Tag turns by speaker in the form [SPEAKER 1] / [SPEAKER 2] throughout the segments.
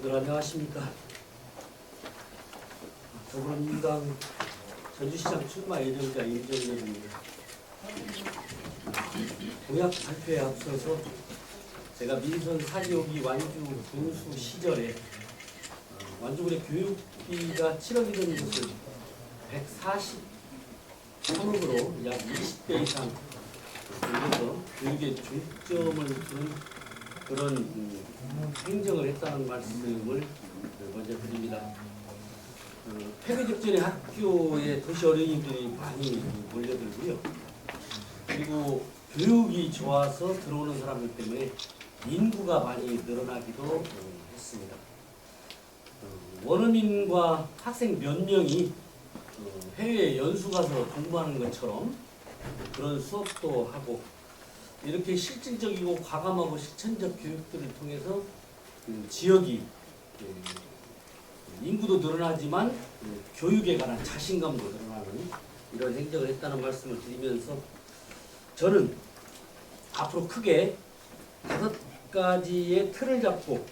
[SPEAKER 1] 여러분들 안녕하십니까? 더불어민주당 전주시장 출마 예정자 이정렬입니다. 공약 발표에 앞서서 제가 민선 사지역이 완주 군수 시절에 어, 완주군의 교육비가 7억이던 것을 143억으로 약 20배 이상 올려서 교육에 중점을 두는 그런 음, 행정을 했다는 말씀을 먼저 드립니다. 어, 폐교 직전에 학교에 도시 어린이들이 많이 몰려들고요. 그리고 교육이 좋아서 들어오는 사람들 때문에 인구가 많이 늘어나기도 어, 했습니다. 어, 원어민과 학생 몇 명이 어, 해외에 연수 가서 공부하는 것처럼 그런 수업도 하고 이렇게 실질적이고 과감하고 실천적 교육들을 통해서 그 지역이 그 인구도 늘어나지만 그 교육에 관한 자신감도 늘어나는 이런 행정을 했다는 말씀을 드리면서 저는 앞으로 크게 다섯 가지의 틀을 잡고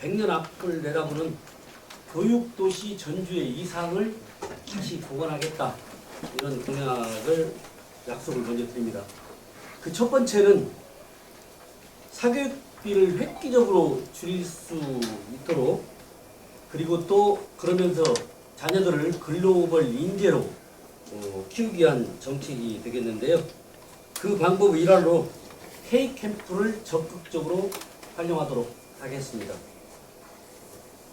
[SPEAKER 1] 100년 앞을 내다보는 교육도시 전주의 이상을 다시 복원하겠다 이런 공약을 약속을 먼저 드립니다. 그 첫 번째는 사교육비를 획기적으로 줄일 수 있도록 그리고 또 그러면서 자녀들을 글로벌 인재로 어, 키우기 위한 정책이 되겠는데요. 그 방법 일환으로 K 캠프를 적극적으로 활용하도록 하겠습니다.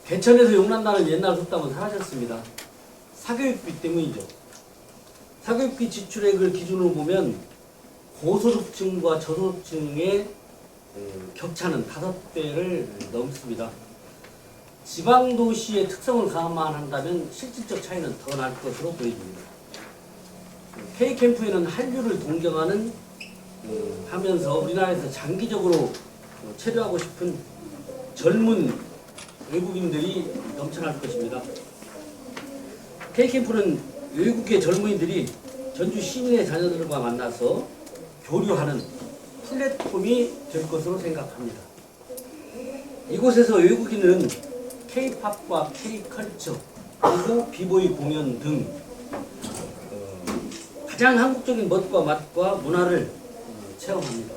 [SPEAKER 1] 개천에서 용난다는 옛날 속담은 사라졌습니다. 사교육비 때문이죠. 사교육비 지출액을 기준으로 보면 고소득층과 저소득층의 음, 격차는 다섯 배를 넘습니다. 지방 도시의 특성을 감안한다면 실질적 차이는 더 날 것으로 보여집니다. K 캠프에는 한류를 동경하는 음, 하면서 우리나라에서 장기적으로 어, 체류하고 싶은 젊은 외국인들이 넘쳐날 것입니다. K 캠프는 외국의 젊은이들이 전주 시민의 자녀들과 만나서 교류하는 플랫폼이 될 것으로 생각합니다. 이곳에서 외국인은 K-팝과 K-컬처 그리고 비보이 공연 등 어, 가장 한국적인 멋과 맛과 문화를 어, 체험합니다.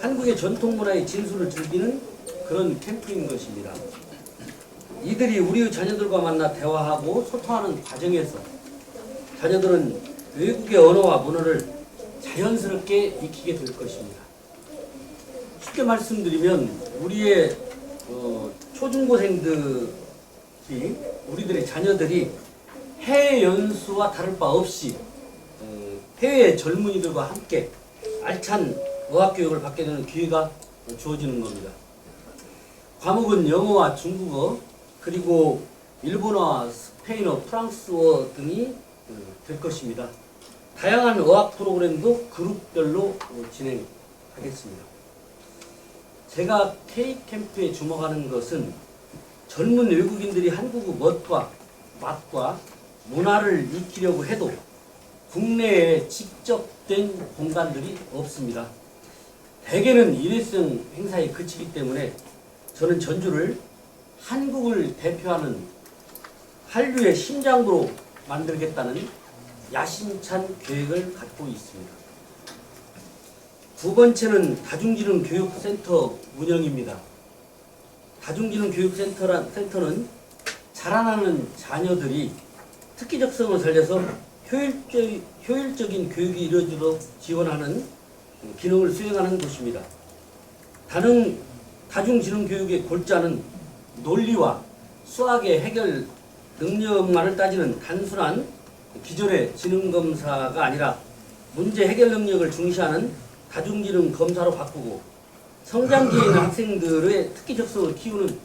[SPEAKER 1] 한국의 전통 문화의 진수를 즐기는 그런 캠프인 것입니다. 이들이 우리의 자녀들과 만나 대화하고 소통하는 과정에서 자녀들은 외국의 언어와 문화를 자연스럽게 익히게 될 것입니다. 쉽게 말씀드리면 우리의 어, 초중고생들이 우리들의 자녀들이 해외 연수와 다를 바 없이 어, 해외 젊은이들과 함께 알찬 어학 교육을 받게 되는 기회가 주어지는 겁니다. 과목은 영어와 중국어 그리고 일본어와 스페인어, 프랑스어 등이 어, 될 것입니다. 다양한 어학 프로그램도 그룹별로 어, 진행하겠습니다. 제가 K 캠프에 주목하는 것은 젊은 외국인들이 한국의 멋과 맛과 문화를 익히려고 해도 국내에 직접된 공간들이 없습니다. 대개는 일회성 행사에 그치기 때문에 저는 전주를 한국을 대표하는 한류의 심장으로 만들겠다는 야심찬 계획을 갖고 있습니다. 두 번째는 다중지능 교육센터 운영입니다. 다중지능 교육센터란 센터는 자라나는 자녀들이 특기적성을 살려서 효율적, 효율적인 교육이 이루어지도록 지원하는 기능을 수행하는 곳입니다. 다른 다중지능 교육의 골자는 논리와 수학의 해결 능력만을 따지는 단순한 기존의 지능 검사가 아니라 문제 해결 능력을 중시하는 다중지능 검사로 바꾸고 성장기에 있는 학생들의 특기 적성을 키우는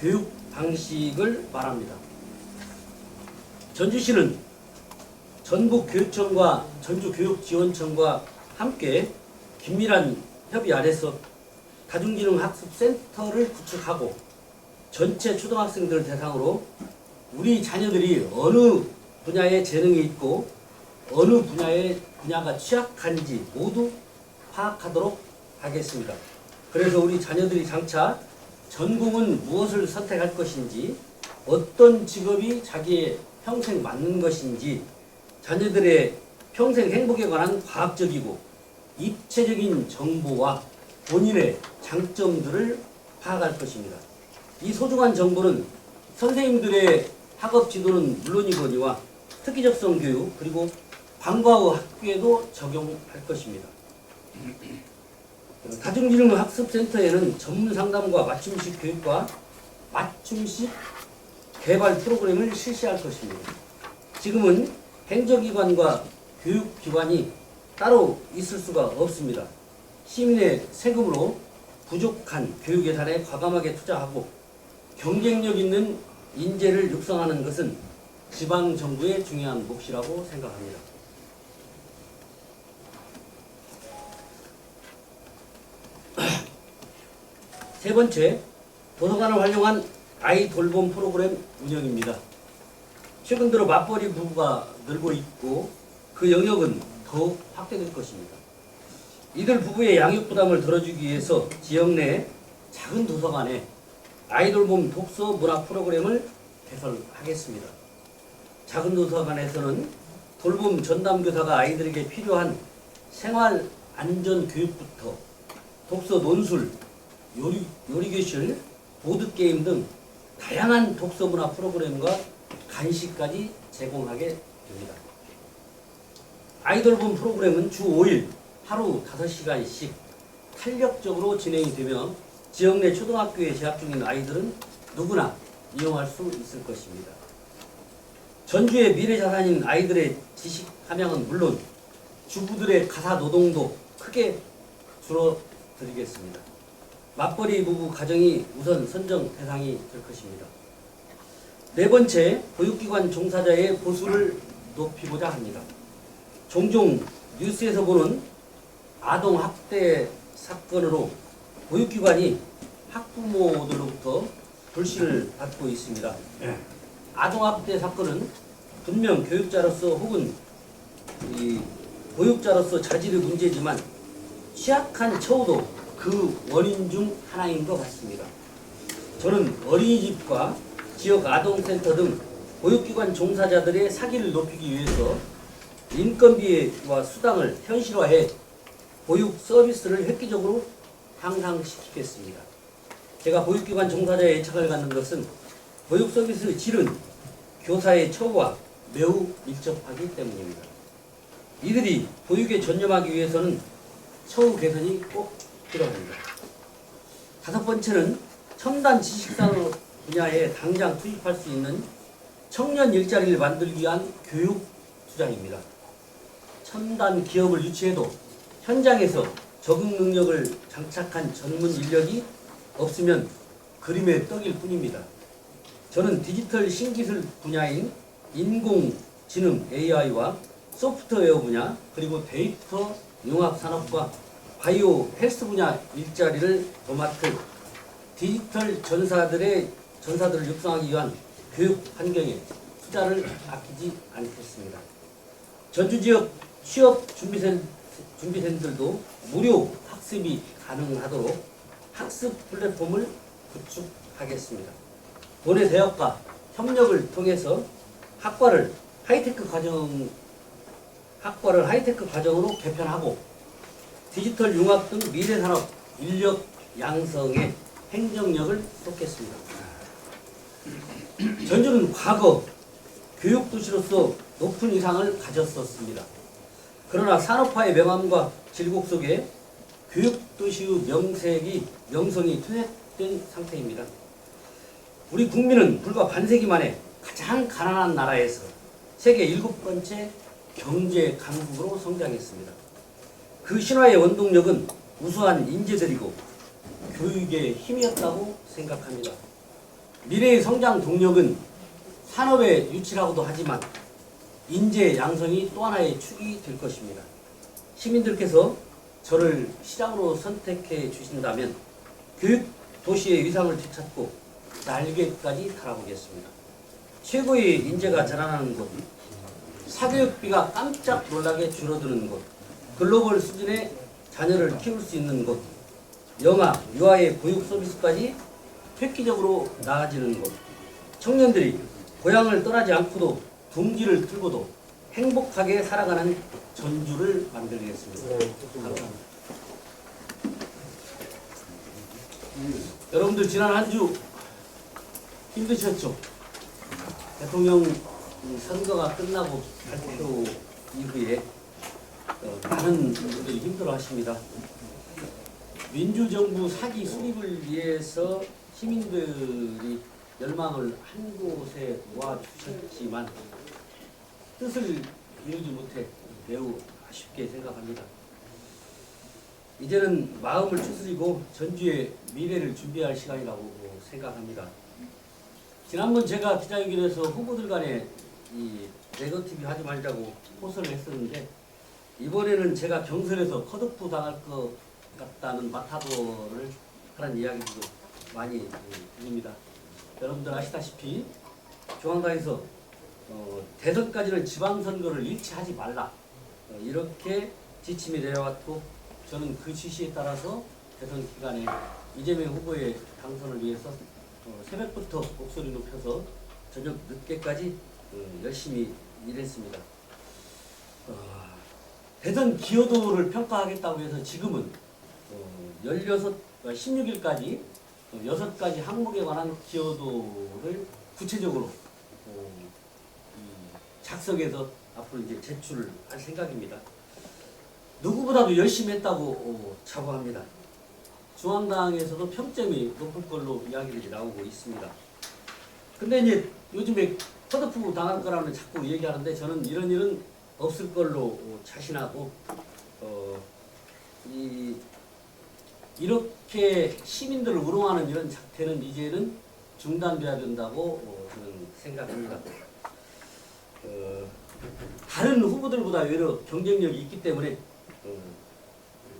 [SPEAKER 1] 교육 방식을 말합니다. 전주시는 전북교육청과 전주교육지원청과 함께 긴밀한 협의 아래서 다중지능 학습센터를 구축하고 전체 초등학생들을 대상으로 우리 자녀들이 어느 분야에 재능이 있고 어느 분야에 분야가 취약한지 모두 파악하도록 하겠습니다. 그래서 우리 자녀들이 장차 전공은 무엇을 선택할 것인지, 어떤 직업이 자기의 평생 맞는 것인지, 자녀들의 평생 행복에 관한 과학적이고 입체적인 정보와 본인의 장점들을 파악할 것입니다. 이 소중한 정보는 선생님들의 학업 지도는 물론이거니와 특기 적성 교육 그리고 방과 후 학교에도 적용할 것입니다. 다중지능학습센터에는 전문 상담과 맞춤식 교육과 맞춤식 개발 프로그램을 실시할 것입니다. 지금은 행정기관과 교육기관이 따로 있을 수가 없습니다. 시민의 세금으로 부족한 교육 예산에 과감하게 투자하고 경쟁력 있는 인재를 육성하는 것은 지방 정부의 중요한 몫이라고 생각합니다. 세 번째, 도서관을 활용한 아이 돌봄 프로그램 운영입니다. 최근 들어 맞벌이 부부가 늘고 있고 그 영역은 더욱 확대될 것입니다. 이들 부부의 양육 부담을 덜어주기 위해서 지역 내 작은 도서관에 아이 돌봄 독서 문화 프로그램을 개설하겠습니다. 작은 도서관에서는 돌봄 전담 교사가 아이들에게 필요한 생활 안전 교육부터 독서 논술, 요리, 요리 교실, 보드 게임 등 다양한 독서 문화 프로그램과 간식까지 제공하게 됩니다. 아이돌 본 프로그램은 주 5일 하루 5시간씩 탄력적으로 진행이 되며 지역 내 초등학교에 재학 중인 아이들은 누구나 이용할 수 있을 것입니다. 전주의 미래 자산인 아이들의 지식 함양은 물론 주부들의 가사 노동도 크게 줄어들겠습니다. 맞벌이 부부 가정이 우선 선정 대상이 될 것입니다. 네 번째, 보육기관 종사자의 보수를 높이고자 합니다. 종종 뉴스에서 보는 아동 학대 사건으로 보육기관이 학부모들로부터 불신을 받고 있습니다. 아동 학대 사건은 분명 교육자로서 혹은 이 보육자로서 자질의 문제지만 취약한 처우도 그 원인 중 하나인 것 같습니다. 저는 어린이집과 지역 아동센터 등 보육기관 종사자들의 사기를 높이기 위해서 인건비와 수당을 현실화해 보육 서비스를 획기적으로 향상시키겠습니다. 제가 보육기관 종사자의 애착을 갖는 것은 보육 서비스 질은 교사의 처우와 매우 밀접하기 때문입니다. 이들이 보육에 전념하기 위해서는 처우 개선이 꼭 필요합니다. 다섯 번째는 첨단 지식산업 분야에 당장 투입할 수 있는 청년 일자리를 만들기 위한 교육 투자입니다. 첨단 기업을 유치해도 현장에서 적응 능력을 장착한 전문 인력이 없으면 그림의 떡일 뿐입니다. 저는 디지털 신기술 분야인 인공지능 AI와 소프트웨어 분야 그리고 데이터 융합 산업과 바이오 헬스 분야 일자리를 도맡을 디지털 전사들의 전사들을 육성하기 위한 교육 환경에 투자를 아끼지 않겠습니다. 전주 지역 취업 준비생 준비생들도 무료 학습이 가능하도록 학습 플랫폼을 구축하겠습니다. 도내 대학과 협력을 통해서 학과를 하이테크 과정 학과를 하이테크 과정으로 개편하고 디지털 융합 등 미래 산업 인력 양성에 행정력을 쏟겠습니다. 전주는 과거 교육 도시로서 높은 위상을 가졌었습니다. 그러나 산업화의 명암과 질곡 속에 교육 도시의 명색이 명성이 퇴색된 상태입니다. 우리 국민은 불과 반세기 만에 가장 가난한 나라에서 세계 일곱 번째 경제 강국으로 성장했습니다. 그 신화의 원동력은 우수한 인재들이고 교육의 힘이었다고 생각합니다. 미래의 성장 동력은 산업의 유치라고도 하지만 인재 양성이 또 하나의 축이 될 것입니다. 시민들께서 저를 시장으로 선택해 주신다면 교육 도시의 위상을 되찾고 날개까지 달아보겠습니다. 최고의 인재가 자라나는 곳, 사교육비가 깜짝 놀라게 줄어드는 곳, 글로벌 수준의 자녀를 키울 수 있는 곳, 영아, 유아의 보육 서비스까지 획기적으로 나아지는 것. 청년들이 고향을 떠나지 않고도 둥지를 틀고도 행복하게 살아가는 전주를 만들겠습니다. 감사합니다. 여러분들 지난 한주 힘드셨죠? 대통령 선거가 끝나고 발표 이후에 어, 많은 분들이 힘들어 하십니다. 민주정부 사기 수립을 위해서 시민들이 열망을 한 곳에 모아주셨지만 뜻을 이루지 못해 매우 아쉽게 생각합니다. 이제는 마음을 추스리고 전주의 미래를 준비할 시간이라고 생각합니다. 지난번 제가 기자회견에서 후보들 간에 이 네거티브 하지 말자고 호소를 했었는데 이번에는 제가 경선에서 컷오프 당할 것 같다는 마타도를 하는 이야기도 많이 음, 들립니다. 여러분들 아시다시피 중앙당에서 어, 대선까지는 지방선거를 일치하지 말라 어, 이렇게 지침이 내려왔고 저는 그 지시에 따라서 대선 기간에 이재명 후보의 당선을 위해서 어, 새벽부터 목소리 높여서 저녁 늦게까지 어, 열심히 일했습니다. 어, 대선 기여도를 평가하겠다고 해서 지금은 어, 16, 16일까지 어, 6가지 항목에 관한 기여도를 구체적으로 어, 이 작성해서 앞으로 이제 제출을 할 생각입니다. 누구보다도 열심히 했다고 어, 자부합니다. 중앙당에서도 평점이 높을 걸로 이야기들이 나오고 있습니다. 근데 이제 요즘에 컷오프 당할 거라는 자꾸 얘기하는데 저는 이런 일은 없을 걸로 어, 자신하고 어, 이 이렇게 시민들을 우롱하는 이런 작태는 이제는 중단돼야 된다고 어, 저는 생각합니다. 어, 다른 후보들보다 외려 경쟁력이 있기 때문에 어,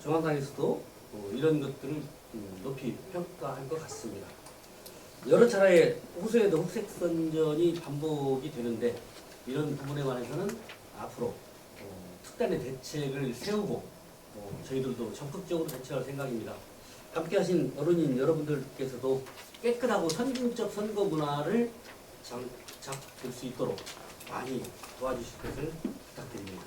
[SPEAKER 1] 중앙당에서도 어, 이런 것들을 음, 높이 평가할 것 같습니다. 여러 차례 호소에도 흑색 선전이 반복이 되는데 이런 부분에 관해서는 앞으로 어, 특단의 대책을 세우고 어, 저희들도 적극적으로 대처할 생각입니다. 함께 하신 어른인 여러분들께서도 깨끗하고 선진적 선거 문화를 장착될 수 있도록 많이 도와주실 것을 부탁드립니다.